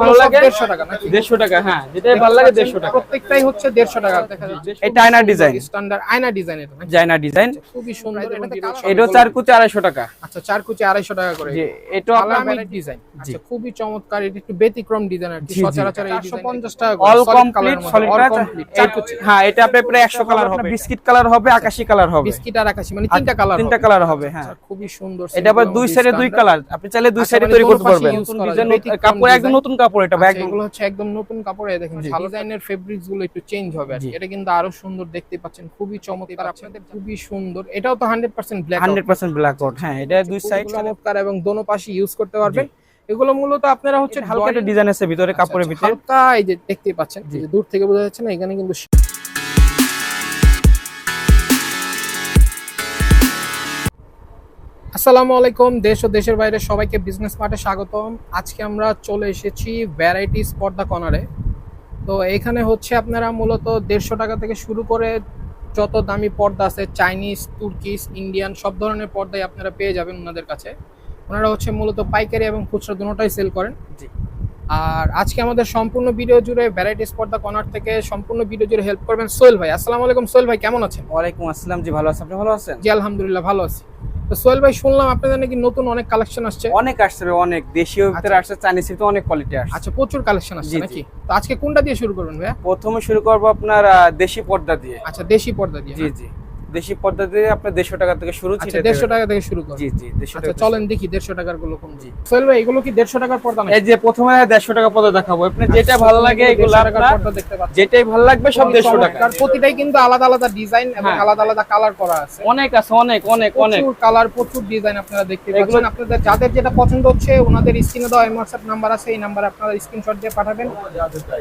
ভালো লাগে? দেড়শো টাকা নাকি? দেড়শো টাকা হ্যাঁ যেটাই ভালো লাগে দেড়শো টাকা। প্রত্যেকটাই হচ্ছে দেড়শো টাকা দেখা যাচ্ছে। এটা আয়নার ডিজাইন। স্ট্যান্ডার্ড আয়না ডিজাইন এটা নাকি? ডিজাইন। খুবই সুন্দর। এটাতে কাজ এটাও চার কুচি আড়াইশো টাকা। আচ্ছা চার কুচি টাকা করে। যে এটাও আপনার ডিজাইন। আচ্ছা খুবই চমৎকার। এটা একটু ব্যতিক্রম ডিজাইন আর কি জি, জি। সচরাচর 150 টাকা অল কমপ্লিট সলিড মধ্যে, all complete, চার কুচি। হ্যাঁ এটা আপনার প্রায় একশো কালার হবে। বিস্কিট কালার হবে আকাশি কালার হবে। বিস্কিট আর আকাশি মানে তিনটা কালার তিনটা কালার হবে হ্যাঁ। খুবই সুন্দর এটা আবার দুই সাইডে দুই কালার আপনি চাইলে দুই আচ্ছা, সাইডে মানে তৈরি করতে পারবেন। কাপড় একদম নতুন কাপড় এটা ব্যাগ একদম এগুলো হচ্ছে একদম নতুন কাপড়। এই দেখেন ভালো ডিজাইনের ফেব্রিক্সগুলো একটু চেঞ্জ হবে আর এটা কিন্তু আরও সুন্দর দেখতে পাচ্ছেন খুবই চমৎকার আপনাদের খুবই সুন্দর। এটাও তো 100% black hundred percent black out হ্যাঁ এটা দুই সাইড। চমৎকার এবং দোনো পাশে ইউজ করতে পারবেন। এগুলো মূলত আপনারা হচ্ছে হালকা একটা ডিজাইন আছে ভিতরে কাপড়ের আচ্ছা, ভিতরে। হালকা এই যে দেখতে পাচ্ছেন যে দূর থেকে বোঝা যাচ্ছে না এখানে কিন্তু আসসালামু আলাইকুম, দেশ ও দেশের বাইরে সবাইকে বিজনেস মার্টে স্বাগতম। আজকে আমরা চলে এসেছি ভ্যারাইটিস পর্দা কর্নারে। তো এখানে হচ্ছে আপনারা মূলত দেড়শো টাকা থেকে শুরু করে যত দামি পর্দা আছে চাইনিজ তুর্কিস ইন্ডিয়ান সব ধরনের পর্দাই আপনারা পেয়ে যাবেন ওনাদের কাছে। ওনারা হচ্ছে মূলত পাইকারি এবং খুচরা দুটোটাই সেল করেন। জি। আর আজকে আমাদের সম্পূর্ণ ভিডিও জুড়ে ভ্যারাইটিস পর্দা কর্নার থেকে সম্পূর্ণ ভিডিও জুড়ে হেল্প করবেন সোহেল ভাই। আসসালামু আলাইকুম সোহেল ভাই কেমন আছেন? ওয়ালাইকুম আসসালাম জি ভালো আছেন আপনি ভালো আছেন? জি আলহামদুলিল্লাহ ভালো আছি। তো সোহেল ভাই শুনলাম আপনাদের নাকি নতুন অনেক কালেকশন আসছে। অনেক আসছে ভাই, অনেক। দেশীয় ভিতরে আসছে চাইনিজ তো অনেক কোয়ালিটি আসছে। আচ্ছা প্রচুর কালেকশন আসছে। নাকি? তো আজকে কোনটা দিয়ে শুরু করবেন ভাইয়া? প্রথমে শুরু করব আপনার দেশি পর্দা দিয়ে। আচ্ছা দেশি পর্দা দিয়ে জি জি। দেশি পর্দা দিয়ে আপনার দেড়শো টাকা থেকে শুরু আচ্ছা দেড়শো। টাকা থেকে শুরু করুন। জি জি দেড়শো আচ্ছা টাকা চলেন দেখি দেড়শো টাকারগুলো কোন জি। সোহেল ভাই এগুলো কি দেড়শো টাকার পর্দা নাকি? এই যে প্রথমে দেড়শো টাকা পর্দা দেখাবো। আপনি যেটা ভালো লাগে এগুলো 150 পর্দা দেখতে পাচ্ছেন। যেটাই ভালো লাগবে সব দেড়শো টাকা। চমৎকার। প্রতিটাই কিন্তু আলাদা আলাদা ডিজাইন এবং হ্যাঁ। আলাদা আলাদা কালার করা আছে। অনেক আছে অনেক অনেক অনেক। প্রচুর কালার প্রচুর ডিজাইন আপনারা দেখতে পাচ্ছেন। আপনাদের যাদের যেটা পছন্দ হচ্ছে ওনাদের স্ক্রিনে দেওয়া হোয়াটসঅ্যাপ নাম্বার আছে এই নাম্বারে আপনারা স্ক্রিনশট দিয়ে পাঠাবেন।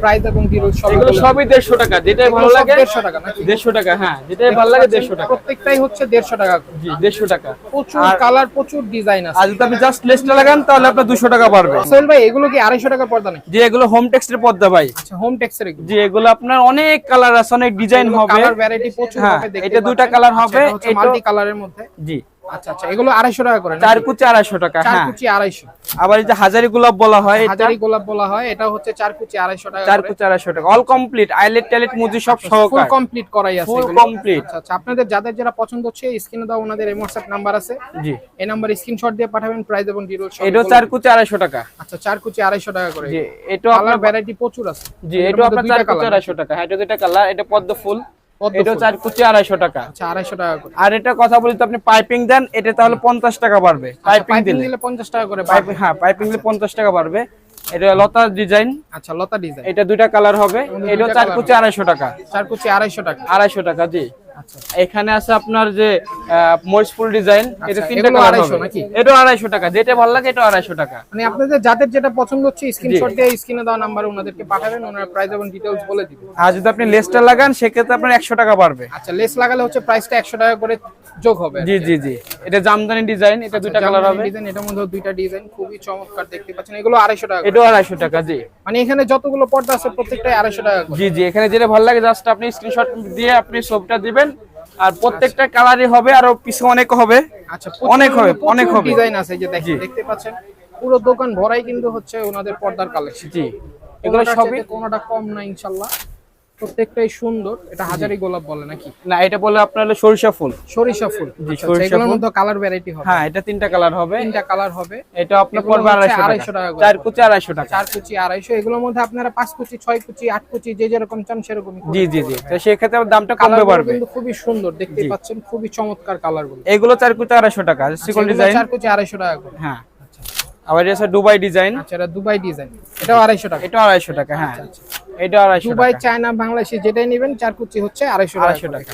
প্রাইস এবং ডিটেইলস সব এগুলো সবই দেড়শো টাকা যেটাই ভালো লাগে দেড়শো টাকা নাকি? দেড়শো টাকা হ্যাঁ যেটাই ভালো লাগে দেড়শো টাকা। প্রত্যেকটাই হচ্ছে দেড়শো টাকা জি দেড়শো টাকা। প্রচুর কালার প্রচুর ডিজাইন আছে। আর যদি আপনি জাস্ট লেসটা লাগান তাহলে আপনার দুশো টাকা পারবে সোহেল ভাই এগুলো কি আড়াইশো টাকা পর্দা নাকি? যে এগুলো হোম টেক্সটের পর্দা ভাই। আচ্ছা হোম টেক্সের এগুলো। যে এগুলো আপনার অনেক কালার আছে অনেক ডিজাইন হবে। কালার ভ্যারাইটি প্রচুর এটা দুইটা কালার হবে, আচ্ছা, এটা এটা- মাল্টি কালারের মধ্যে। জি। আচ্ছা আচ্ছা এগুলো আড়াইশো টাকা করে চার? কুচি আড়াইশো টাকা চার হ্যাঁ। কুচি আড়াইশো। আবার এই যে হাজারি গোলাপ বলা হয় এটা? হাজারি গোলাপ বলা হয় এটা হচ্ছে চার কুচি টাকা চার কুচি আড়াইশো টাকা। অল কমপ্লিট আইলেট টাইলেট মুজি সব ফুল কমপ্লিট করাই আছে ফুল কমপ্লিট আচ্ছা আচ্ছা আপনাদের যাদের যেটা পছন্দ হচ্ছে স্ক্রিনে দাও ওনাদের হোয়াটসঅ্যাপ নাম্বার আছে। জি। এই নাম্বার স্ক্রিনশট দিয়ে পাঠাবেন প্রাইস এবং ডিটেইলস চার কুচি আড়াইশো টাকা। আচ্ছা চার কুচি আড়াইশো টাকা করে। জি এটাও আপনার ভ্যারাইটি প্রচুর আছে। জি আপনার চার কুচি colour। আড়াইশো টাকা। হ্যাঁ, এটা দুইটা কালার এটা পদ্ম ফুল। পদ্ম এটাও কুচি আড়াইশো টাকা। আচ্ছা আড়াইশো টাকা করে। আর এটা কথা বলি তো আপনি পাইপিং দেন এটা তাহলে পঞ্চাশ টাকা বাড়বে। পাইপিং পাইপিং দিলে। দিলে পঞ্চাশ টাকা করে হ্যাঁ পাইপিং দিলে পঞ্চাশ টাকা বাড়বে। এটা লতা ডিজাইন আচ্ছা লতা ডিজাইন এটা দুইটা কালার হবে। এটা চার কুচি আড়াইশো টাকা। চার কুচি আড়াইশো টাকা। আড়াইশো টাকা জি। আচ্ছা এখানে আছে আপনার যে মরিচফুল ডিজাইন এটা আচ্ছা, তিনটা কালার হবে। নাকি? এটা আড়াইশো টাকা যেটা ভালো লাগে এটা আড়াইশো টাকা। মানে আপনাদের যাদের যেটা পছন্দ হচ্ছে স্ক্রিনশট দিয়ে স্ক্রিনে দেওয়া নাম্বারে ওনাদেরকে পাঠাবেন ওনারা প্রাইস এবং ডিটেইলস বলে দিবেন আর যদি আপনি লেসটা লাগান সেক্ষেত্রে আপনার একশো টাকা বাড়বে। আচ্ছা লেস লাগালে হচ্ছে প্রাইসটা একশো টাকা করে যোগ হবে জি জি জি। এটা জামদানি ডিজাইন এটা দুইটা কালার হবে। ডিজাইন এটার মধ্যে দুইটা ডিজাইন খুবই চমৎকার দেখতে পাচ্ছেন। এগুলো আড়াইশো টাকা করে। এটাও আড়াইশো টাকা জি। মানে এখানে যতগুলো পর্দা আছে প্রত্যেকটাই আড়াইশো টাকা জি জি এখানে যেটা ভালো লাগে জাস্ট আপনি স্ক্রিনশট দিয়ে আপনি ছবিটা দিবেন আর প্রত্যেকটা কালারই হবে আর পিছু অনেক হবে। আচ্ছা অনেক হবে, অনেক হবে। ডিজাইন আছে যে দেখেন দেখতে পাচ্ছেন। পুরো দোকান ভরাই কিন্তু হচ্ছে ওনাদের পর্দার কালেকশন জি। এগুলো সবই কোনোটা কম না ইনশাল্লাহ। প্রত্যেকটাই সুন্দর। এটা হাজারি গোলাপ বলে নাকি? না এটা বলে আপনার সরিষা ফুল। সরিষা ফুল। আচ্ছা, সরিষা এগুলোর মধ্যে কালার ভ্যারাইটি হবে। হ্যাঁ এটা তিনটা কালার হবে। তিনটা কালার হবে। এটা আপনার পড়বে হচ্ছে আড়াইশো 250 টাকা। চার কুচি আড়াইশো টাকা। চার কুচি আড়াইশো এগুলোর মধ্যে আপনারা পাঁচ কুচি ছয় কুচি আট কুচি যে যেরকম চান সেরকম জি জি জি। তো সেক্ষেত্রে দামটা কমবে পারবে কিন্তু খুবই সুন্দর দেখতে পাচ্ছেন খুবই চমৎকার কালারগুলো এগুলো চার কুচি আড়াইশো টাকা। সিকল ডিজাইন চার কুচি আড়াইশো টাকা করে। হ্যাঁ। আবার এটা আছে দুবাই ডিজাইন। আচ্ছা এটা দুবাই ডিজাইন। এটা আড়াইশো টাকা। এটা আড়াইশো টাকা হ্যাঁ। এটা আড়াইশো দুবাই চায়না বাংলাদেশে যেটাই নেবেন চার কুচি হচ্ছে আড়াইশো আড়াইশো টাকা।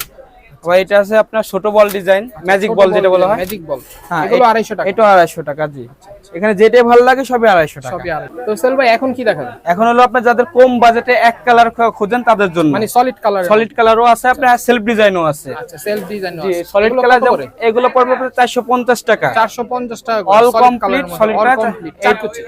আবার এটা আছে আপনার ছোট বল ডিজাইন ম্যাজিক বল যেটা বলা হয়। Magic ball. হ্যাঁ এগুলো এ- আড়াইশো টাকা। এটা আড়াইশো টাকা জি। এখানে যেটাই ভালো লাগে সবই আড়াইশো টাকা। সবই তো সেল ভাই এখন কি দেখাবেন? এখন হলো আপনার যাদের কম বাজেটে এক কালার খোঁজেন তাদের জন্য। মানে সলিড কালার সলিড কালারও আছে আপনার সেলফ ডিজাইনও আছে। আচ্ছা সেলফ সলিড কালার এগুলো পড়বে আপনার চারশো পঞ্চাশ টাকা। চারশো পঞ্চাশ টাকা অল কমপ্লিট সলিড কমপ্লিট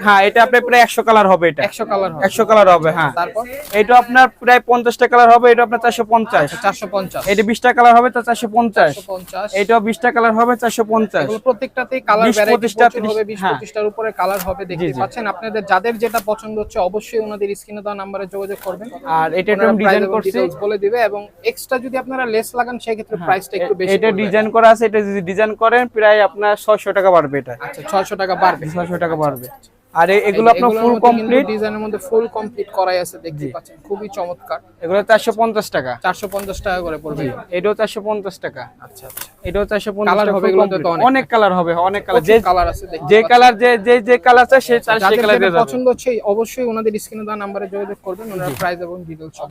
হ্যাঁ এটা আপনার প্রায় একশো কালার হবে এটা। একশো কালার হবে। কালার হবে হ্যাঁ। তারপর? এটা আপনার প্রায় পঞ্চাশটা কালার হবে এটা আপনার চারশো পঞ্চাশ। চারশো পঞ্চাশ। এটা বিশটা কালার হবে হবে তো চারশো পঞ্চাশ। 450 এটাও বিশটা কালার হবে চারশো পঞ্চাশ। এগুলো প্রত্যেকটাতেই কালার 20 ভ্যারাইটি 25 টা, হবে 20 হ্যাঁ। 25 টার উপরে কালার হবে দেখতে। পাচ্ছেন। আপনাদের যাদের যেটা পছন্দ হচ্ছে অবশ্যই ওনাদের স্ক্রিনে দেওয়া নম্বরে যোগাযোগ করবেন। আর এটা একটু ডিজাইন করছি। বলে দিবে এবং এক্সট্রা যদি আপনারা লেস লাগান সেই ক্ষেত্রে প্রাইসটা একটু বেশি এটা ডিজাইন করা আছে এটা যদি ডিজাইন করেন প্রায় আপনার ছয়শো টাকা বাড়বে এটা। আচ্ছা 600 টাকা বাড়বে। ছয়শো টাকা বাড়বে। আর এগুলো আপনার ফুল কমপ্লিট ডিজাইনের মধ্যে ফুল কমপ্লিট করাই আছে দেখতে পাচ্ছেন। খুবই চমৎকার। এগুলো চারশো পঞ্চাশ টাকা। 450 টাকা করে পড়বে। এটাও চারশো পঞ্চাশ টাকা। আচ্ছা আচ্ছা। এটাও চারশো পঞ্চাশ Colour টাকা হবে এগুলোতে তো অনেক। অনেক কালার হবে অনেক কালার যে কালার আছে যে কালার যে যে যে কালার তার সেই কালার দিয়ে পছন্দ হচ্ছে অবশ্যই ওনাদের স্ক্রিনে দেওয়া নম্বরে যোগাযোগ করবেন ওনারা প্রাইস এবং ডিটেইলস সব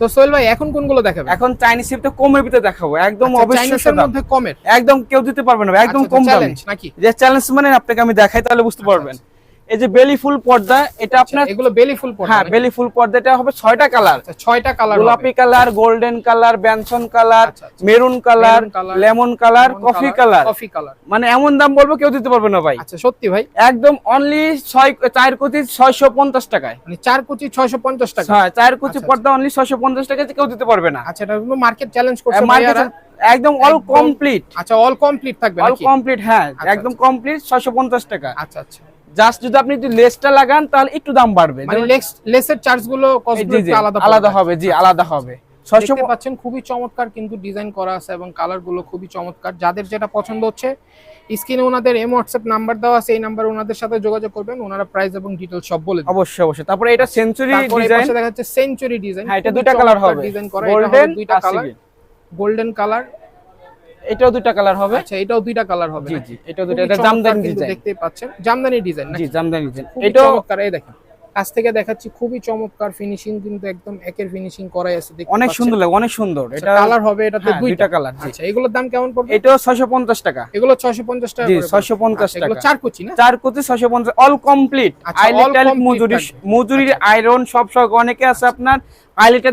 তো সোহেল ভাই এখন কোনগুলো দেখাবেন? এখন চাইনিজ সিপ কমের ভিতরে দেখাবো। একদম আচ্ছা, অবশ্যই মধ্যে কমের। একদম কেউ দিতে পারবে না একদম আচ্ছা, কম দামে। চ্যালেঞ্জ নাকি? যে চ্যালেঞ্জ মানে আপনাকে আমি দেখাই তাহলে বুঝতে পারবেন। এই যে বেলি ফুল পর্দা এটা আপনার এগুলো বেলি ফুল হ্যাঁ বেলি ফুল পর্দাটা হবে ছয়টা কালার। আচ্ছা ছয়টা কালার গোলাপি কালার গোল্ডেন কালার ব্যানসন কালার আচ্ছা, আচ্ছা। Maroon colour lemon colour coffee colour coffee colour. মানে এমন দাম বলব কেউ দিতে পারবে না ভাই। আচ্ছা সত্যি ভাই? একদম অনলি ছয় চার কোটি ছয়শো পঞ্চাশ টাকায়। মানে চার কোটি ছয়শো পঞ্চাশ টাকা? হ্যাঁ চার কোটি আচ্ছা, পর্দা অনলি ছয়শো পঞ্চাশ টাকায় কেউ দিতে পারবে না। আচ্ছা এটা মার্কেট চ্যালেঞ্জ করছে মার্কেট একদম অল কমপ্লিট আচ্ছা অল কমপ্লিট থাকবে অল কমপ্লিট হ্যাঁ আচ্ছা, একদম কমপ্লিট ছয়শো পঞ্চাশ টাকা। আচ্ছা আচ্ছা। জাস্ট যদি আপনি যদি লেসটা লাগান তাহলে একটু দাম বাড়বে। মানে লেস লেসের চার্জগুলো আলাদা আলাদা হবে জি আলাদা হবে। দেখতে পাচ্ছেন খুবই চমৎকার কিন্তু ডিজাইন করা আছে এবং কালারগুলো খুবই চমৎকার। যাদের যেটা পছন্দ হচ্ছে স্ক্রিনে ওনাদের এম হোয়াটসঅ্যাপ নাম্বার দেওয়া আছে এই নাম্বারে ওনাদের সাথে যোগাযোগ করবেন ওনারা প্রাইস এবং ডিটেল সব বলে অবশ্যই অবশ্যই। তারপরে এটা সেঞ্চুরি ডিজাইন দেখা যাচ্ছে সেঞ্চুরি ডিজাইন হ্যাঁ এটা দুইটা কালার হবে। ডিজাইন করা। এটা দুইটা কালার গোল্ডেন কালার এটাও দুইটা কালার হবে। আচ্ছা এটাও দুইটা কালার হবে জি জি এটাও দুইটা এটা জামদানি ডিজাইন দেখতে পাচ্ছেন। জামদানি ডিজাইন জি জামদানি ডিজাইন এটাও চমৎকার। এই দেখেন কাছ থেকে দেখাচ্ছি খুবই চমৎকার ফিনিশিং কিন্তু একদম একের ফিনিশিং করাই আছে দেখতে অনেক সুন্দর লাগে অনেক সুন্দর। আচ্ছা, এটা কালার হবে এটাতে হ্যাঁ, দুইটা কালার আচ্ছা এগুলোর দাম কেমন পড়বে? এটাও ছয়শো পঞ্চাশ টাকা। এগুলো 650 টাকা জি করে পড়বে। ছয়শো পঞ্চাশ আচ্ছা, এগুলো চার কুচি না? চার ছয়শো পঞ্চাশ অল কমপ্লিট আইলেটাল মজুরি মজুরির আয়রন সব সব অনেকে আছে আপনার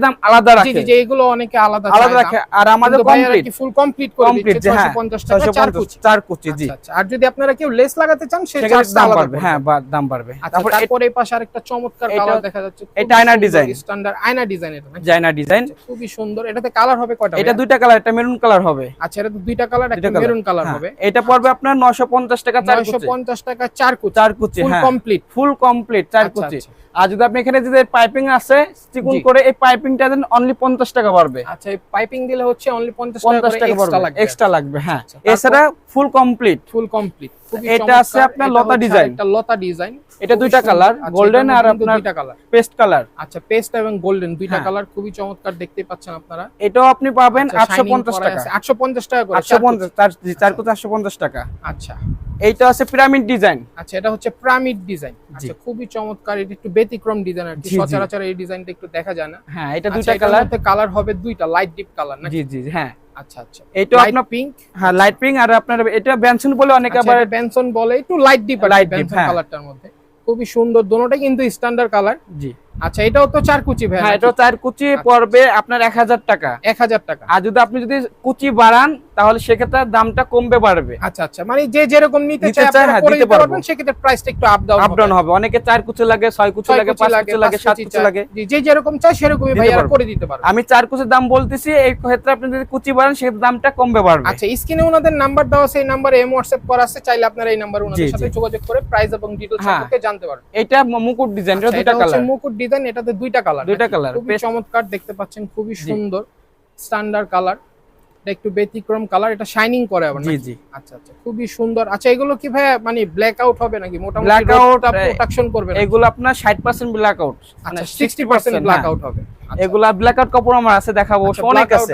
দাম আলাদা রাখে। জি এগুলো অনেকে আলাদা আলাদা রাখে। আর আমাদের কমপ্লিট ফুল কমপ্লিট করে দিচ্ছে? হ্যাঁ 650 টাকা চার কুচি চার কুচি জি। আচ্ছা, আচ্ছা। আর যদি আপনারা কেউ লেস লাগাতে চান সে সেক্ষেত্রে দাম বাড়বে হ্যাঁ দাম বাড়বে। আচ্ছা তারপর তারপরে এই পাশে আরেকটা চমৎকার কালার দেখা যাচ্ছে। এটা আয়নার design। স্ট্যান্ডার্ড আয়না ডিজাইন এটা নাকি? জাইনা ডিজাইন খুবই সুন্দর। এটাতে কালার হবে কয়টা এটা দুইটা কালার একটা মেরুন কালার হবে। আচ্ছা এটা দুইটা কালার একটা মেরুন কালার হ্যাঁ, হবে। এটা পড়বে আপনার নশো পঞ্চাশ টাকা চার কুচি 950 টাকা চার কুচি চার কুচি ফুল হ্যাঁ। কমপ্লিট ফুল কমপ্লিট চার আচ্ছা, কুচি আচ্ছা। আর যদি আপনি এখানে যদি পাইপিং আছে চিকুন করে এই পাইপিংটা দেন অনলি পঞ্চাশ টাকা পারবে আচ্ছা এই পাইপিং দিলে হচ্ছে অনলি 50 টাকা এক্সট্রা পড়বে লাগবে। এক্সট্রা লাগবে হ্যাঁ। আচ্ছা, এছাড়া ফুল কমপ্লিট ফুল কমপ্লিট এটা আছে আপনার লতা design। এটা লতা ডিজাইন এটা দুইটা কালার গোল্ডেন আর আপনার দুইটা কালার পেস্ট কালার আচ্ছা পেস্ট এবং গোল্ডেন দুইটা হ্যাঁ। কালার খুবই চমৎকার দেখতে পাচ্ছেন আপনারা। এটাও আপনি পাবেন আচ্ছা, আটশো shining পঞ্চাশ করা টাকা। 850 টাকা করে। আটশো পঞ্চাশ চার জি, চার কুচি আটশো পঞ্চাশ টাকা। আচ্ছা। এইটা আছে পিরামিড ডিজাইন আচ্ছা এটা হচ্ছে পিরামিড ডিজাইন আচ্ছা খুবই চমৎকার এটা একটু ব্যতিক্রম ডিজাইন আর কি। সচরাচর এই ডিজাইনটা একটু দেখা যায় না। হ্যাঁ এটা আচ্ছা, দুইটা কালার কালার হবে দুইটা লাইট ডিপ কালার নাকি? জি জি হ্যাঁ। আচ্ছা আচ্ছা। লাইট আপনার পিঙ্ক হ্যাঁ লাইট পিঙ্ক আর আপনার এটা বেনসন বলে অনেকে আবার বেনসন বলে একটু লাইট ডিপ লাইট ডিপ। কালারটার মধ্যে। খুবই সুন্দর দোনোটাই কিন্তু স্ট্যান্ডার্ড কালার জি। আচ্ছা এটাও তো চার কুচি ভাই হ্যাঁ এটা চার কুচি পড়বে আপনার এক হাজার টাকা। এক হাজার টাকা। আর যদি আপনি যদি কুচি বাড়ান তাহলে সেক্ষেত্রে দামটা কমবে বাড়বে। আচ্ছা আচ্ছা। মানে যে যেরকম নিতে চায় আপনারা হ্যাঁ, দিতে পারবেন সেক্ষেত্রে প্রাইসটা একটু আপ ডাউন আপ ডাউন হবে। অনেকে চার কুচি লাগে ছয় কুচি লাগে পাঁচ কুচি লাগে সাত কুচি লাগে। যে যেরকম চায় সেরকমই ভাইয়ারা পারব। করে দিতে পারবে। আমি চার কুচির দাম বলতেছি এই ক্ষেত্রে আপনি যদি কুচি বাড়ান সেই দামটা কমবে বাড়বে। আচ্ছা স্ক্রিনে ওনাদের নাম্বার দেওয়া আছে এই নাম্বারে এম হোয়াটসঅ্যাপ করা আছে চাইলে আপনারা এই নাম্বারে ওনাদের সাথে যোগাযোগ করে প্রাইস এবং ডিটেইলস হ্যাঁ। সম্পর্কে জানতে পারবেন। এটা মুকুট ডিজাইন এটা আচ্ছা, দুইটা কালার মুকুট ডিজাইন এটাতে দুইটা কালার দুইটা কালার বেশ- চমৎকার দেখতে পাচ্ছেন খুবই সুন্দর স্ট্যান্ডার্ড কালার এটা একটু ব্যতিক্রম কালার এটা শাইনিং করে আবার জি জি। আচ্ছা আচ্ছা খুবই সুন্দর। আচ্ছা এগুলো কি ভাই মানে ব্ল্যাক আউট হবে নাকি? মোটামুটি out, এ- প্রোটেকশন করবে এগুলো আপনার ষাট পার্সেন্ট ব্ল্যাক আউট মানে আচ্ছা 60% ব্ল্যাক আউট হবে। আচ্ছা, এগুলা ব্ল্যাক আউট কাপড় আমার আছে দেখাবো। আচ্ছা, অনেক আছে।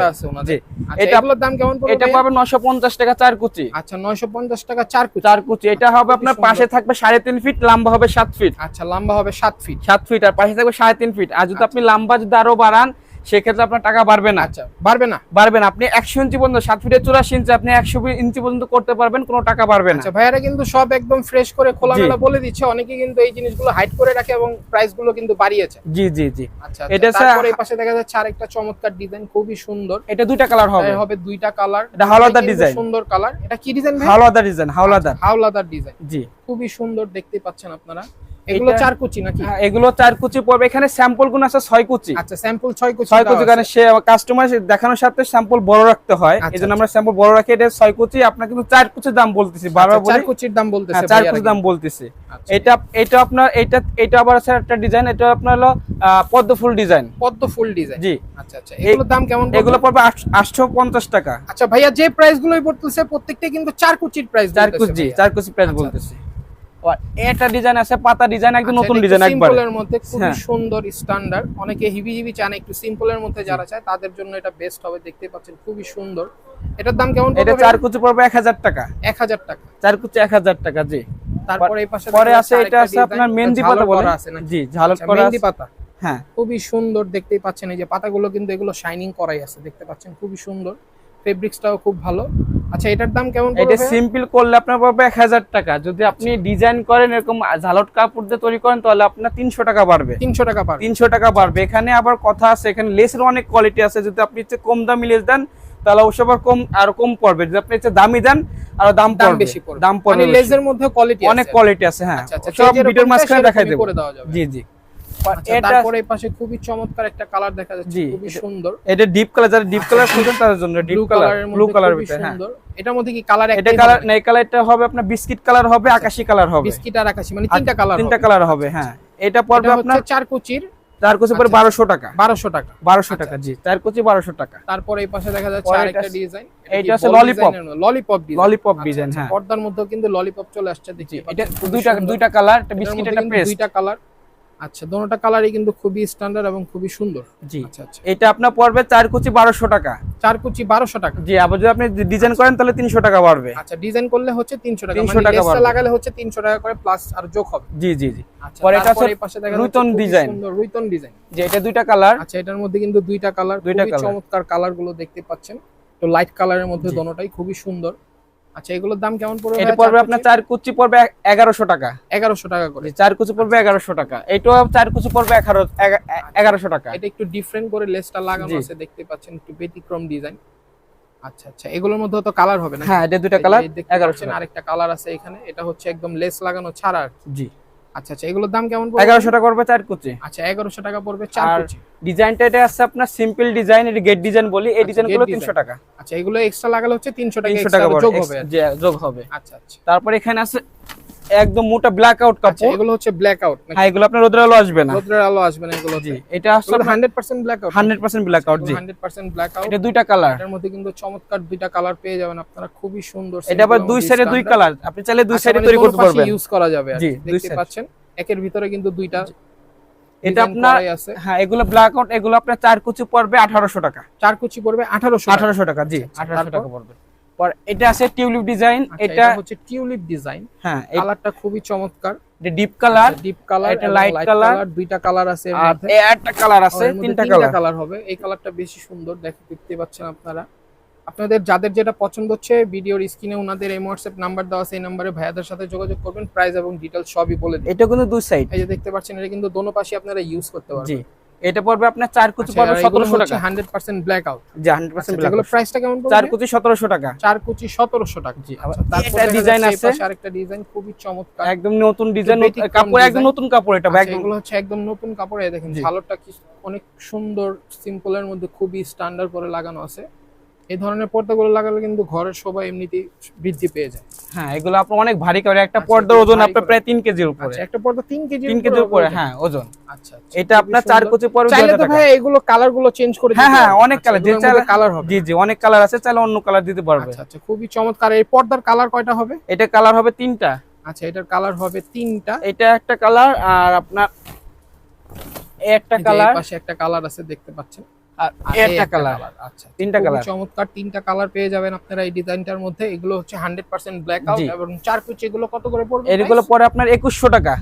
জি। আচ্ছা, এটা এগুলোর দাম কেমন পড়বে এটা? পাবেন নশো পঞ্চাশ টাকা চার কুচি। আচ্ছা 950 টাকা চার কুচি। চার কুচি। এটা হবে আপনার পাশে থাকবে সাড়ে তিন ফিট লম্বা হবে সাত ফিট আচ্ছা লম্বা হবে 7 ফিট সাত ফিট আর পাশে থাকবে সাড়ে তিন ফিট আর যদি আপনি লম্বা যদি আরও বাড়ান সেক্ষেত্রে আপনার টাকা বাড়বে না। আচ্ছা বাড়বে না? বাড়বে না। আপনি একশো ইঞ্চি পর্যন্ত সাত ফিটের চুরাশি ইঞ্চি আপনি একশো ইঞ্চি পর্যন্ত করতে পারবেন কোনো টাকা বাড়বে না। আচ্ছা ভাইয়ারা কিন্তু সব একদম ফ্রেশ করে খোলামেলা জি। বলে দিচ্ছে। অনেকে কিন্তু এই জিনিসগুলো হাইড করে রাখে এবং প্রাইসগুলো কিন্তু বাড়িয়েছে। জি জি জি। আচ্ছা এটা এটা স্যার- এই পাশে দেখা যাচ্ছে আরেকটা চমৎকার ডিজাইন খুবই সুন্দর। এটা দুইটা কালার হবে। হবে দুইটা কালার এটা হাওলাদার design। সুন্দর কালার এটা কি ডিজাইন ভাই হাওলাদার ডিজাইন হাওলাদার। হাওলাদার ডিজাইন জি। খুবই সুন্দর দেখতে পাচ্ছেন আপনারা। এগুলো চার কুচি নাকি? হ্যাঁ, এগুলো চার কুচি পড়বে। এখানে স্যাম্পলগুলো আছে ছয় কুচি। আচ্ছা স্যাম্পল ছয় কুচি ছয় কুচি কারণ সে কাস্টমার দেখানোর সাথে স্যাম্পল বড় রাখতে হয়। আমরা স্যাম্পল বড় রাখি। এটা ছয় কুচি। আপনার কিন্তু চার কুচির দাম বলতেছি বারবার চার কুচির দাম বলতেছে চার ভাইয়ারা দাম বলতেছি। এটা এটা আপনার এটা এটা আবার আছে একটা ডিজাইন এটা আপনার হলো আহ, পদ্ম ফুল ডিজাইন পদ্ম ফুল ডিজাইন জি। আচ্ছা আচ্ছা। এগুলোর দাম কেমন এগুলো পড়বে আটশো পঞ্চাশ টাকা। আচ্ছা ভাইয়া যে প্রাইস গুলোই পড়তেছে প্রত্যেকটা কিন্তু চার কুচির প্রাইস চার কুচি চার কুচি প্রাইস বলতেছি। এটা ডিজাইন আছে পাতা ডিজাইন একদম নতুন ডিজাইন একবার সিম্পলের মধ্যে খুবই হ্যাঁ। সুন্দর স্ট্যান্ডার্ড অনেকে হিবি হিবি চান একটু সিম্পলের মধ্যে যারা চায় তাদের জন্য এটা বেস্ট হবে দেখতে পাচ্ছেন খুবই সুন্দর। এটার দাম কেমন এটা চার কুচি পড়বে এক হাজার টাকা। এক হাজার টাকা। চার কুচি এক হাজার টাকা জি। তারপরে এই পাশে পরে আছে এটা আছে আপনার মেহেন্দি পাতা বলে। আছে? জি ঝালট আচ্ছা, করা মেহেন্দি পাতা। হ্যাঁ। খুবই সুন্দর দেখতেই পাচ্ছেন এই যে পাতাগুলো কিন্তু এগুলো শাইনিং করাই আছে দেখতে পাচ্ছেন খুবই সুন্দর। ফেব্রিক্সটাও খুব ভালো। আচ্ছা এটার দাম কেমন এটা সিম্পল করলে আপনার পড়বে এক হাজার টাকা। যদি আপনি ডিজাইন করেন এরকম ঝালট কাপড় দিয়ে তৈরি করেন তাহলে আপনার তিনশো টাকা বাড়বে। তিনশো টাকা পার তিনশো টাকা বাড়বে। এখানে আবার কথা আছে এখানে লেসের অনেক কোয়ালিটি আছে। যদি আপনি হচ্ছে কম দামি লেস দেন তাহলে অবশ্য আবার কম আর কম পড়বে। যদি আপনি হচ্ছে দামি দেন আরও দাম পড়বে। বেশি পড়বে। দাম পড়বে মানে বেশি। লেজের মধ্যে কোয়ালিটি অনেক কোয়ালিটি আছে হ্যাঁ। আচ্ছা আচ্ছা সব ভিডিওর মাঝখানে দেখাই দেবো। জি জি। তারপরে এই পাশে খুবই চমৎকার একটা কালার দেখা যাচ্ছে খুবই সুন্দর। এটা ডিপ কালার যারা ডিপ কালার খুঁজছেন তাদের জন্য ডিপ কালার ব্লু কালার ভিতরে হ্যাঁ। এটার মধ্যে কি কালার এটা কালার না কালারটা হবে আপনার বিস্কিট কালার হবে আকাশি কালার হবে। বিস্কিট আর আকাশি মানে তিনটা কালার তিনটা কালার হবে হ্যাঁ। এটা পড়বে আপনার চার কুচির চার কুচি পরে আচ্ছা, বারোশো টাকা। টাকা। আচ্ছা, টাকা জি চার কুচি টাকা। তারপরে এই পাশে দেখা যাচ্ছে আরেকটা design. Lollipop design lollipop design হ্যাঁ। পর্দার মধ্যে কিন্তু ললিপপ চলে আসছে দেখি এটা দুইটা দুইটা কালার একটা বিস্কিট একটা পেস্ট দুইটা কালার আচ্ছা দোনোটা কালারই কিন্তু খুবই স্ট্যান্ডার্ড এবং খুবই সুন্দর। জি। আচ্ছা আচ্ছা। এটা আপনার পড়বে চার কুচি বারোশো টাকা। চার কুচি বারোশো টাকা। জি আবার যদি আপনি ডিজাইন করেন তাহলে তিনশো টাকা বাড়বে। আচ্ছা ডিজাইন করলে হচ্ছে তিনশো টাকা 300 মানে টাকা লাগালে হচ্ছে তিনশো টাকা করে প্লাস আর যোগ হবে। জি জি জি। আচ্ছা পরে এটা হচ্ছে রুইতন। সুন্দর রুইতন ডিজাইন যে এটা দুইটা কালার আচ্ছা এটার মধ্যে কিন্তু দুইটা কালার দুইটা দুইটা চমৎকার কালারগুলো দেখতে পাচ্ছেন। তো লাইট কালারের মধ্যে দোনোটাই খুবই সুন্দর। আচ্ছা এগুলোর দাম কেমন পড়বে এটা পড়বে আপনার চার কুচি পড়বে এগারোশো টাকা। এগারোশো টাকা করে। চার কুচি পড়বে এগারোশো টাকা। এটাও চার কুচি পড়বে এগারো এগা- এ- এগারোশো টাকা। এটা একটু ডিফারেন্ট করে লেসটা লাগানো। আছে দেখতে পাচ্ছেন একটু ব্যতিক্রম ডিজাইন আচ্ছা আচ্ছা এগুলোর মধ্যে তো কালার হবে না হ্যাঁ এটা দুটো কালার এগারোশো টাকা। আরেকটা কালার আছে এখানে। এটা হচ্ছে একদম লেস লাগানো ছাড়া জি। আচ্ছা আচ্ছা এগুলোর দাম কেমন পড়বে? এগারোশো টাকা পড়বে চার কুচি। আচ্ছা এগারোশো টাকা পড়বে চার কুচি। ডিজাইনটা এটা আছে আপনার সিম্পল ডিজাইন এর গেট ডিজাইন বলি এই ডিজাইনগুলো ডিজাইন gate তিনশো টাকা। আচ্ছা এগুলো এক্সট্রা লাগালে হচ্ছে তিনশো টাকা তিনশো extra টাকা যোগ হবে যোগ হবে। আচ্ছা আচ্ছা। তারপর এখানে আছে একদম মোটা ব্ল্যাক আউট আচ্ছা কাপড়। এগুলো হচ্ছে ব্ল্যাক আউট হ্যাঁ এগুলো আপনার রোদ্র আলো আসবে না। রোদ্রের আলো আসবে না এগুলো জি এটা hundred percent black out hundred percent black out জি। হান্ড্রেড পার্সেন্ট ব্ল্যাক আউট এটা দুইটা কালার এটার মধ্যে কিন্তু চমৎকার দুইটা কালার পেয়ে যাবেন আপনারা। খুবই সুন্দর এটা আবার দুই সাইডে দুই কালার আপনি চাইলে দুই সাইডে তৈরি করতে পারবেন। ইউজ করা যাবে আর জি, দেখতে পাচ্ছেন? একের ভিতরে কিন্তু দুইটা এটা আপনার হ্যাঁ এগুলো ব্ল্যাক আউট এগুলো আপনার চার কুচি পড়বে আঠারোশো টাকা। চার কুচি পড়বে আঠারোশো আঠারোশো টাকা জি। আচ্ছা, আঠারোশো তারপর? টাকা পড়বে। পর এটা আছে টিউলিপ ডিজাইন এটা এটা হচ্ছে টিউলিপ ডিজাইন। হ্যাঁ কালারটা খুবই চমৎকার। ডিপ কালার ডিপ কালার এটা light colour। দুইটা কালার আছে এর মধ্যে। একটা কালার আছে তিনটা কালার। কালার হবে। এই কালারটা বেশি সুন্দর দেখে দেখতে পাচ্ছেন আপনারা। আপনাদের যাদের যেটা পছন্দ হচ্ছে ভিডিওর স্ক্রিনে ওনাদের এই হোয়াটসঅ্যাপ নাম্বার দেওয়া আছে এই নাম্বারে ভাইয়াদের সাথে যোগাযোগ করবেন। প্রাইস এবং ডিটেলস সবই বলে দিই। এটা কিন্তু দুই সাইড এই যে দেখতে পাচ্ছেন এটা কিন্তু দোনো পাশে আপনারা ইউজ করতে পারবেন। জি এটা পড়বে আপনার চার কুচি পড়বে সতেরোশো টাকা। হান্ড্রেড পার্সেন্ট ব্ল্যাক আউট জি হান্ড্রেড পার্সেন্ট এগুলো প্রাইসটা কেমন চার কুচি সতেরোশো টাকা। চার কুচি সতেরোশো টাকা। জি, আচ্ছা, যাচ্ছে এই আছে। আরেকটা ডিজাইন খুবই চমৎকার। একদম নতুন ডিজাইন কাপড় একদম নতুন কাপড় এটা আচ্ছা, এগুলো হচ্ছে একদম নতুন কাপড়। দেখেন। ঝালরটা কি অনেক সুন্দর সিম্পলের মধ্যে খুবই স্ট্যান্ডার্ড করে লাগানো আছে। এই ধরনের পর্দাগুলো লাগালে কিন্তু ঘরের সবাই এমনিতেই বৃদ্ধি পেয়ে যায়। হ্যাঁ এগুলো আপনার অনেক ভারী করে একটা আচ্ছা, পর্দার ওজন আপনার প্রায় তিন কেজির উপরে। আচ্ছা একটা পর্দা তিন কেজি তিন কেজির উপরে হ্যাঁ ওজন। আচ্ছা আচ্ছা, এটা আপনার চার সুন্দর। কুচি পড়বে চাইলে তো ভাই এগুলো কালারগুলো চেঞ্জ করে হ্যাঁ হ্যাঁ অনেক কালার যে মধ্যে কালার হবে। জি জি অনেক কালার আছে চাইলে অন্য কালার দিতে পারবে। আচ্ছা আচ্ছা খুবই চমৎকার। এই পর্দার কালার কয়টা হবে? এটা কালার হবে তিনটা। আচ্ছা এটার কালার হবে তিনটা। এটা একটা কালার আর আপনার একটা কালার পাশে একটা কালার আছে দেখতে পাচ্ছেন। আর একটা কালার আচ্ছা তিনটা কালার চমৎকার তিনটা কালার পেয়ে যাবেন আপনারা এই ডিজাইনটার মধ্যে। এগুলো হচ্ছে হান্ড্রেড পার্সেন্ট ব্ল্যাক আউট এবং চার কুচি এগুলো কত করে পড়বে এগুলো পরে আপনার টাকা।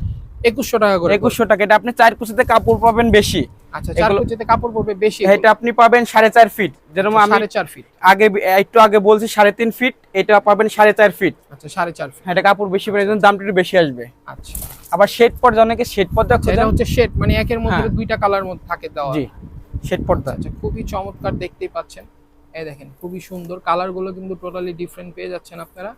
টাকা করে টাকা। এটা আপনি চার কুচিতে কাপড় পাবেন বেশি। আচ্ছা চার কুচিতে কাপড় পড়বে বেশি। এটা আপনি পাবেন সাড়ে চার ফিট যেরকম আমি ফিট আগে একটু আগে বলছি সাড়ে তিন ফিট এটা পাবেন সাড়ে চার ফিট আচ্ছা সাড়ে চার ফিট হ্যাঁ এটা কাপড় বেশি যাবেন দামটা একটু বেশি আসবে। আচ্ছা। আবার শেড পর্দা অনেকে শেড পর্দা আচ্ছা, এটা হচ্ছে শেড মানে একের মধ্যে হ্যাঁ। দুইটা কালার মধ্যে থাকে দেওয়া। জি। শেড পর্দা। আচ্ছা খুবই চমৎকার দেখতেই পাচ্ছেন। এই দেখেন, খুবই সুন্দর। কালারগুলো কিন্তু টোটালি ডিফারেন্ট পেয়ে যাচ্ছেন আপনারা।